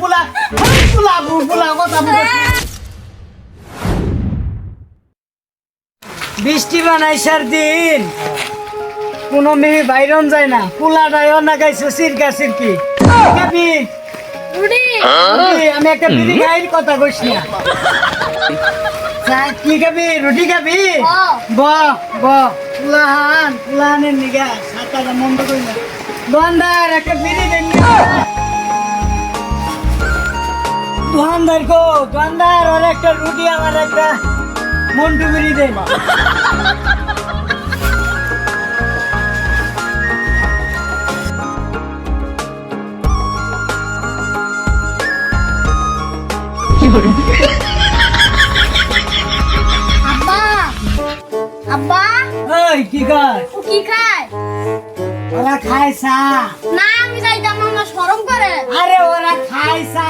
পোলা পোলা পোলা কথা বৃষ্টি বানাইসার দিন। কোনো মেয়ে বাইরন যায় না। পোলা পোলাটাও না গাইছে সিরকা সিরকি আমি একটা বিড়ি গাইর কথা কইস না। কি খাবি? রুটি খাবি। ব। ব পুলাহান পুলাহানের নিগা সাতাটা মন্দ করি না। একটা বিড়ি দেন। দোকানদার দোকানদার ওর একটা রুটি আমার একটা মন্টু বিড়ি দেন আব্বা কি কর ও কি খায়? ওরা খায় চা। না আমি যাইতাম না শরম করে। আরে ওরা খায় চা।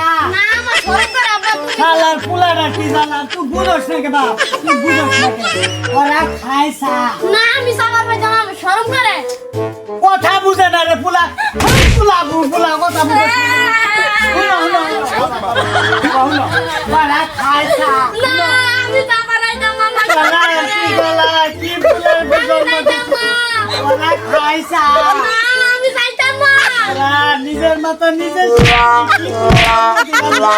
জানা তুই বুঝোস না কে বাপ তুই বুঝোস না কে ওরা খায় চা না আমি সাবার পাইতাম আমার শরম করে। কথা বুঝে না রে পুলা পুলা পুলা কথা বুঝে। শুনো, শুনো, শুনো, শুনো। ওরা খায় চা না আমি সাবার পাইতাম আমার ওরা কি বলা কি পুলার বুঝো না ওরা খায় চা না, আমি যাইতাম না নিজের মতো নিজে কি পুলা, কি বলা?